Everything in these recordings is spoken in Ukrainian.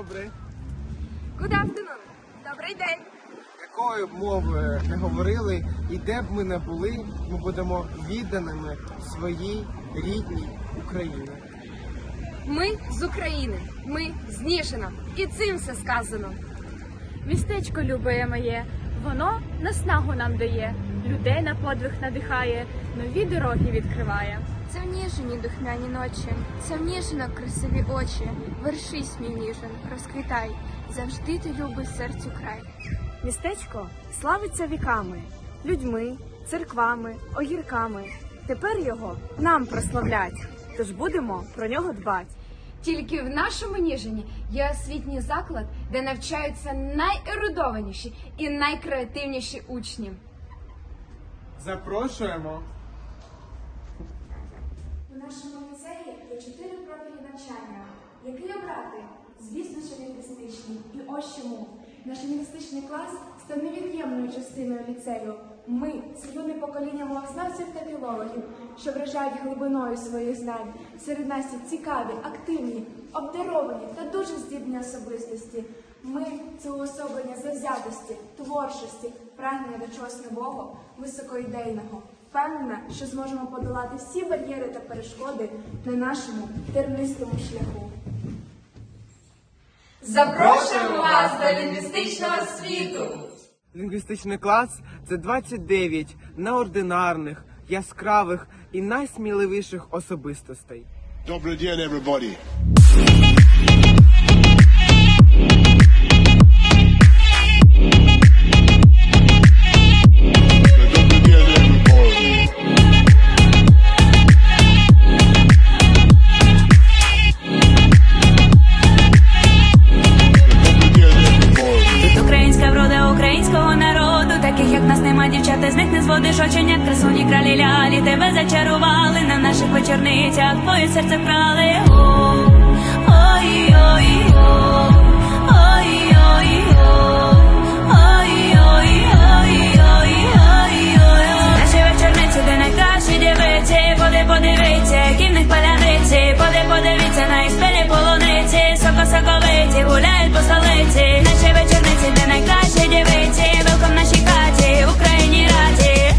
Добре. Good afternoon. Добрий день. Якою б мов не говорили, і де б ми не були, ми будемо відданими своїй рідній Україні. Ми з України, ми з Нішина. І цим все сказано. Містечко любе моє, воно наснагу нам дає, людей на подвиг надихає, нові дороги відкриває. Це в Ніжині духмяні ночі, це в Ніжинок красиві очі. Вершись, мій ніжин, розквітай, завжди ти любий серцю край. Містечко славиться віками, людьми, церквами, огірками. Тепер його нам прославлять, тож будемо про нього дбать. Тільки в нашому Ніжині є освітній заклад, де навчаються найерудованіші і найкреативніші учні. Запрошуємо. Нашому ліцеї є чотири профілі навчання. Який обрати? Звісно, що лінгвістичний. І ось чому. Наш лінгвістичний клас став невід'ємною частиною ліцею. Ми юне покоління мовознавців та філологів, що вражають глибиною своїх знань. Серед нас є цікаві, активні, обдаровані та дуже здібні особистості. Ми це уособлення завзятості, творчості, прагнення до чогось нового, високоідейного. Впевнена, що зможемо подолати всі бар'єри та перешкоди на нашому тернистому шляху. Запрошуємо вас до лінгвістичного світу! Лінгвістичний клас це 29 неординарних, яскравих і найсміливіших особистостей. Добрый день, everybody. зачарували, на наших вечорницях. Твоє серце вкрали наші вечорниці, де найкращі дівиці, поди подивіться, які в поди подивіться, на їх спелі гуляють по столиці, наші вечорниці, де найкращі дівиці, велком нашій хаті, Україні раді.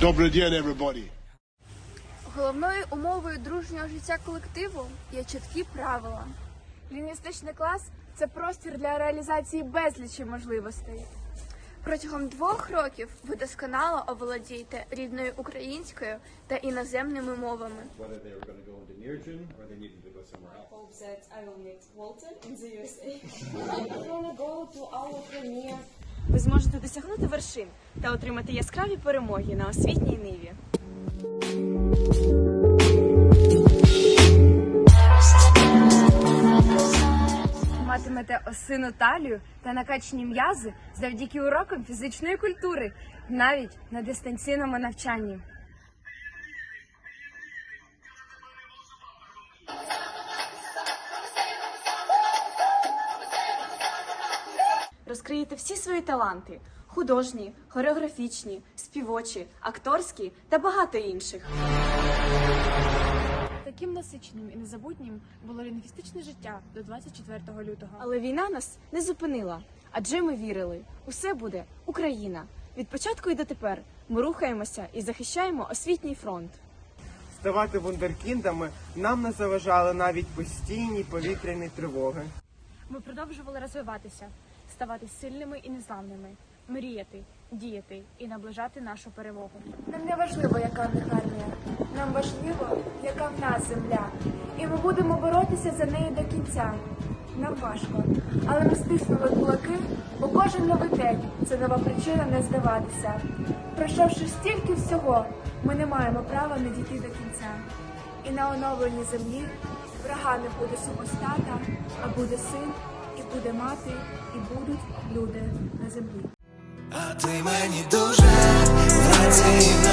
Добрый день, everybody. Головною умовою дружнього життя колективу є чіткі правила. Лінгвістичний клас це простір для реалізації безлічі можливостей. Протягом двох років ви досконало оволодієте рідною українською та іноземними мовами. Ви зможете досягнути вершин та отримати яскраві перемоги на освітній ниві. Матимете осину талію та накачані м'язи завдяки урокам фізичної культури, навіть на дистанційному навчанні. Розкриєте всі свої таланти: художні, хореографічні, співочі, акторські та багато інших. Таким насиченим і незабутнім було лінгвістичне життя до 24 лютого. Але війна нас не зупинила, адже ми вірили, усе буде Україна. Від початку і дотепер ми рухаємося і захищаємо освітній фронт. Ставати вундеркіндами нам не заважали навіть постійні повітряні тривоги. Ми продовжували розвиватися, ставати сильними і незламними, мріяти, діяти і наближати нашу перемогу. Нам не важливо, яка в них армія. Нам важливо, яка в нас земля. І ми будемо боротися за неї до кінця. Нам важко, але ми стиснули кулаки, бо кожен новий день це нова причина не здаватися. Пройшовши стільки всього, ми не маємо права не дійти до кінця. І на оновленій землі врага не буде супостата, а буде син, і буде мати, і будуть люди на землі. А ти мені дуже і